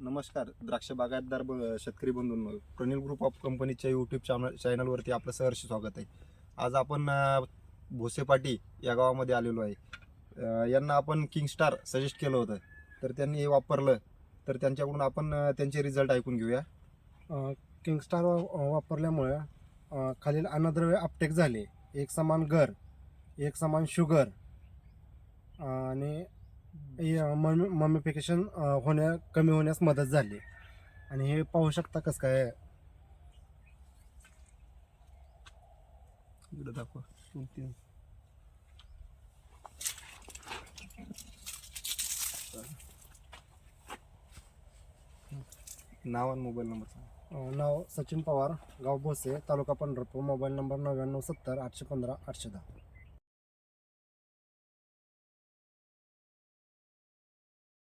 नमस्कार द्राक्ष बागायतदार ब- शेतकरी बंधूंनो प्रनिल ग्रुप ऑफ कंपनीच्या यूट्यूब चॅनल चॅनलवरती आपलं सहर्ष स्वागत आहे. आज आपण भोसेपाटी या गावामध्ये आलेलो आहे. यांना आपण किंगस्टार सजेस्ट केलं होतं. तर त्यांनी हे वापरलं. तर त्यांच्याकडून आपण त्यांचे रिझल्ट ऐकून घेऊया. किंगस्टार वा- वापरल्यामुळे खालील अन्नद्रव्य अपटेक झाले. एक समान गर एक समान शुगर आणि ममिफिकेशन होण्या कमी होण्यास मदत झाली. आणि हे पाहू शकता कसं काय दाखवा. नाव आणि मोबाईल नंबर सांगा. नाव सचिन पवार गाव भोसे तालुका पंढरपूर मोबाईल नंबर नव्याण्णव सत्तर आठशे पंधरा आठशे दहा.